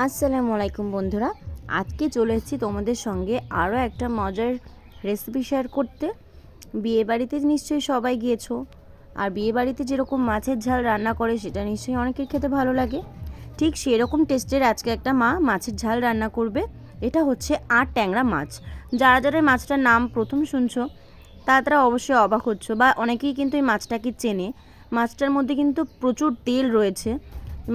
আসসালামু আলাইকুম বন্ধুরা। আজকে চলে এসেছি তোমাদের সঙ্গে আরও একটা মজার রেসিপি শেয়ার করতে। বিয়েবাড়িতে নিশ্চয়ই সবাই গিয়েছো। আর বিয়েবাড়িতে যেরকম মাছের ঝাল রান্না করে, সেটা নিশ্চয়ই অনেকের খেতে ভালো লাগে। ঠিক সেরকম টেস্টের আজকে একটা মা মাছের ঝাল রান্না করবে। এটা হচ্ছে আট ট্যাংরা মাছ। যারা যারা মাছটার নাম প্রথম শুনছো তা তারা অবশ্যই অবাক হচ্ছ বা অনেকেই কিন্তু এই মাছটাকে চেনে। মাছটার মধ্যে কিন্তু প্রচুর তেল রয়েছে।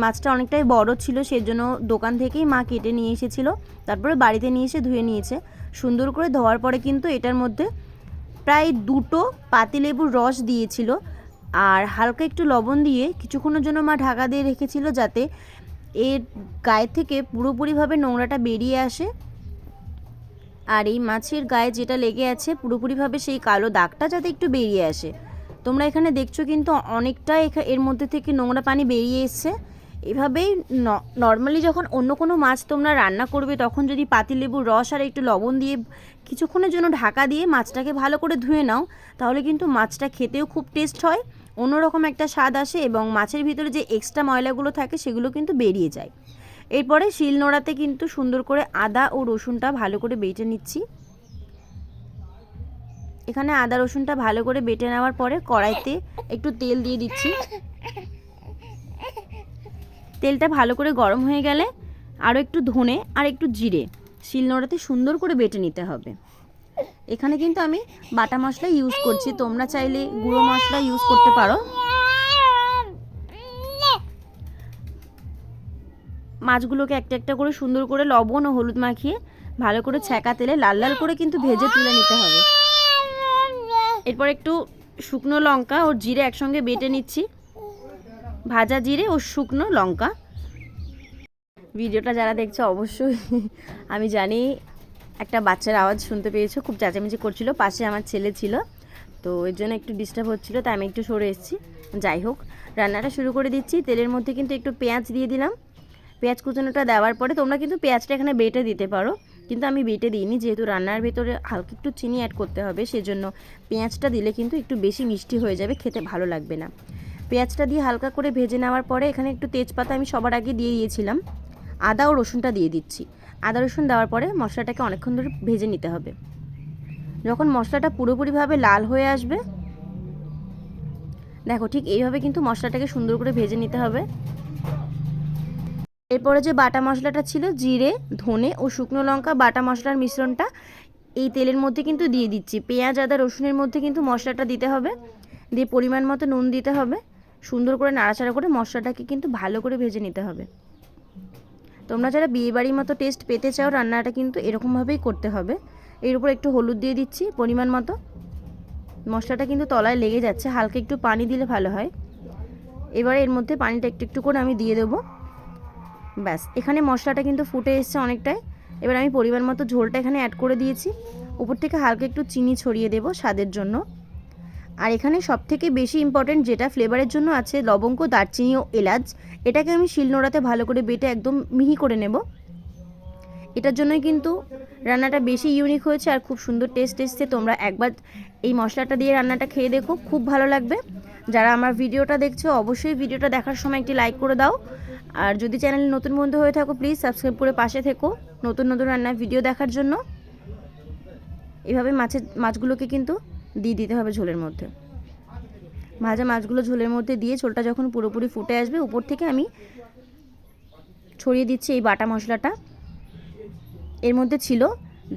মাছটা অনেকটাই বড় ছিল, সেজন্য দোকান থেকেই মা কেটে নিয়ে এসেছিল। তারপরে বাড়িতে নিয়ে এসে ধুয়ে নিয়েছে। সুন্দর করে ধোয়ার পরে কিন্তু এটার মধ্যে প্রায় দুটো পাতিলেবুর রস দিয়েছিল। আর হালকা একটু লবণ দিয়ে কিছুক্ষণের জন্য মা ঢাকা দিয়ে রেখেছিল যাতে এর গায়ে থেকে পুরোপুরিভাবে নোংরাটা বেরিয়ে আসে। আর এই মাছের গায়ে যেটা লেগে আছে পুরোপুরিভাবে সেই কালো দাগটা যাতে একটু বেরিয়ে আসে। তোমরা এখানে দেখছ কিন্তু অনেকটা এর মধ্যে থেকে নোংরা পানি বেরিয়ে এসছে। এভাবেই নর্মালি যখন অন্য কোনো মাছ তোমরা রান্না করবে, তখন যদি পাতিলেবুর রস আর একটু লবণ দিয়ে কিছুক্ষণের জন্য ঢাকা দিয়ে মাছটাকে ভালো করে ধুয়ে নাও, তাহলে কিন্তু মাছটা খেতেও খুব টেস্ট হয়, অন্যরকম একটা স্বাদ আসে এবং মাছের ভিতরে যে এক্সট্রা ময়লাগুলো থাকে সেগুলো কিন্তু বেরিয়ে যায়। এরপরে শিল নোড়াতে কিন্তু সুন্দর করে আদা ও রসুনটা ভালো করে বেটে নিচ্ছি। এখানে আদা রসুনটা ভালো করে বেটে নেওয়ার পরে কড়াইতে একটু তেল দিয়ে দিচ্ছি। তেলটা ভালো করে গরম হয়ে গেলে আরও একটু ধনে আর একটু জিরে শিলনোড়াতে সুন্দর করে বেটে নিতে হবে। এখানে কিন্তু আমি বাটা মশলা ইউজ করছি। তোমরা চাইলে গুঁড়ো মশলা ইউজ করতে পারো। মাছগুলোকে একটা একটা করে সুন্দর করে লবণ ও হলুদ মাখিয়ে ভালো করে ছ্যাঁকা তেলে লাল লাল করে কিন্তু ভেজে তুলে নিতে হবে। এরপর একটু শুকনো লঙ্কা ও জিরে একসঙ্গে বেটে নিচ্ছি। ভাজা জিরে ও শুকনো লঙ্কা। ভিডিওটা যারা দেখছ অবশ্যই, আমি জানি একটা বাচ্চার আওয়াজ শুনতে পেয়েছ, খুব চেঁচামেচি করছিল, পাশে আমার ছেলে ছিল, তো এর জন্য একটু ডিস্টার্ব হচ্ছিল, তাই আমি একটু সরে এসেছি। যাই হোক, রান্নাটা শুরু করে দিচ্ছি, তেলের মধ্যে কিন্তু একটু পেঁয়াজ দিয়ে দিলাম। পেঁয়াজ কুচানোটা দেওয়ার পরে তোমরা কিন্তু পেঁয়াজটা এখানে বেটে দিতে পারো। কিন্তু আমি বেটে দিইনি, যেহেতু রান্নার ভেতরে হালকা একটু চিনি অ্যাড করতে হবে, সেজন্য পেঁয়াজটা দিলে কিন্তু একটু বেশি মিষ্টি হয়ে যাবে, খেতে ভালো লাগবে না। পেঁয়াজটা দিয়ে হালকা করে ভেজে নেওয়ার পরে এখানে একটু তেজপাতা আমি সবার আগে দিয়ে দিয়েছিলাম, আদা ও রসুনটা দিয়ে দিচ্ছি। আদা রসুন দেওয়ার পরে মশলাটাকে অনেকক্ষণ ধরে ভেজে নিতে হবে। যখন মশলাটা পুরোপুরিভাবে লাল হয়ে আসবে, দেখো ঠিক এইভাবে কিন্তু মশলাটাকে সুন্দর করে ভেজে নিতে হবে। এরপরে যে বাটা মশলাটা ছিল, জিরে, ধনে ও শুকনো লঙ্কা, বাটা মশলার মিশ্রণটা এই তেলের মধ্যে কিন্তু দিয়ে দিচ্ছি। পেঁয়াজ, আদা, রসুনের মধ্যে কিন্তু মশলাটা দিতে হবে। দিয়ে পরিমাণ মতো নুন দিতে হবে। সুন্দর করে নাড়াচাড়া করে মশলাটাকে কিন্তু ভালো করে ভেজে নিতে হবে। তোমরা যারা বিয়েবাড়ির মতো টেস্ট পেতে চাও, রান্নাটা কিন্তু এরকমভাবেই করতে হবে। এর উপর একটু হলুদ দিয়ে দিচ্ছি পরিমাণ মতো। মশলাটা কিন্তু তলায় লেগে যাচ্ছে, হালকা একটু পানি দিলে ভালো হয়। এবারে এর মধ্যে পানিটা একটু একটু করে আমি দিয়ে দেবো। ব্যাস, এখানে মশলাটা কিন্তু ফুটে এসছে অনেকটাই। এবার আমি পরিমাণ মতো ঝোলটা এখানে অ্যাড করে দিয়েছি। উপর থেকে হালকা একটু চিনি ছড়িয়ে দেবো স্বাদের জন্য। আর এখানে সব থেকে বেশি ইম্পর্টেন্ট যেটা ফ্লেভারের জন্য আছে লবঙ্গ, দারচিনি ও এলাচ। এটাকে আমি শিলনোড়াতে ভালো করে বেটে একদম মিহি করে নেব। এটার জন্যই কিন্তু রান্নাটা বেশি ইউনিক হয়েছে আর খুব সুন্দর টেস্ট এসছে। তোমরা একবার এই মশলাটা দিয়ে রান্নাটা খেয়ে দেখো, খুব ভালো লাগবে। যারা আমার ভিডিওটা দেখছ, অবশ্যই ভিডিওটা দেখার সময় একটি লাইক করে দাও। আর যদি চ্যানেলে নতুন বন্ধু হয়ে থাকো প্লিজ সাবস্ক্রাইব করে পাশে থেকো নতুন নতুন রান্নার ভিডিও দেখার জন্য। এভাবে মাছের, মাছগুলোকে কিন্তু দিয়ে দিতে হবে ঝোলের মধ্যে। ভাজা মাছগুলো ঝোলের মধ্যে দিয়ে ঝোলটা যখন পুরোপুরি ফুটে আসবে, উপর থেকে আমি ছড়িয়ে দিচ্ছি এই বাটা মশলাটা। এর মধ্যে ছিল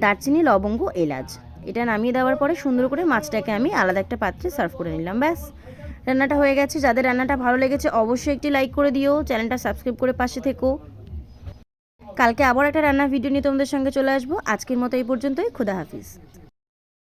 দারচিনি, লবঙ্গ, এলাচ। এটা নামিয়ে দেওয়ার পরে সুন্দর করে মাছটাকে আমি আলাদা একটা পাত্রে সার্ভ করে নিলাম, ব্যাস। রান্নাটা হয়ে গেছে। যাদের রান্নাটা ভালো লেগেছে, অবশ্যই একটি লাইক করে দিও। চ্যানেলটা সাবস্ক্রাইব করে পাশে থেকো। কালকে আবার একটা রান্নার ভিডিও নিয়ে তোমাদের সঙ্গে চলে আসব। আজকের মতো এই পর্যন্তই। খুদা হাফিজ।